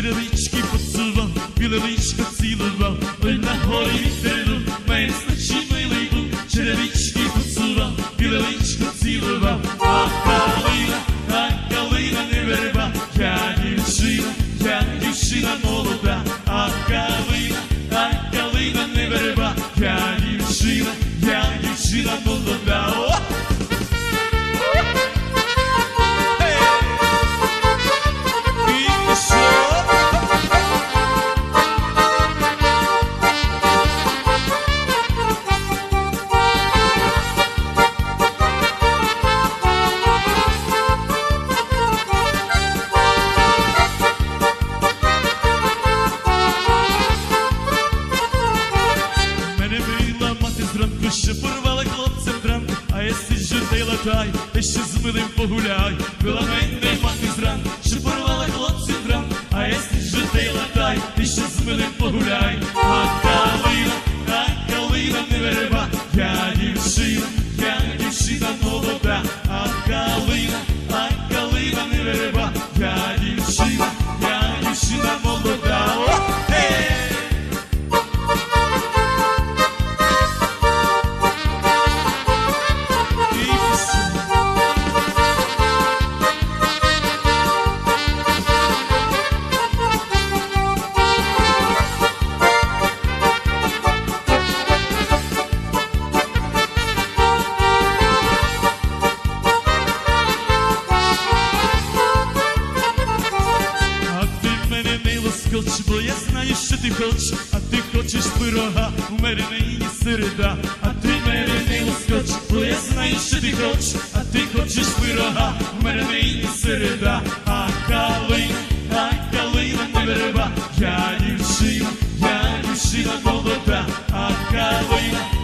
черевички поцілував, біле личко цілував, ой на горі вітерину, мене значить милий був, черевички поцілував, біле личко цілував, а калина, а калина не верба, я дівчина, я дівчина молода, а калина, а калина не верба, я дівчина, я дівчина молода. Зранку, що порвала а я сиджу та латай, та ще з милим погуляй. Била мене мати зранку, що порвала хлопці дранку, а я сиджу та латай, та ще з милим погуляй. А хоч, бо я знаю, що ти хоч, а ти хочеш пирога, у мене нині середа, а ти мене не ускоч, бо я знаю, що ти хоч, а ти хочеш пирога, у мене нині середа, а калин, а калина не береба, я дівчина, я дівчина молода, а калина.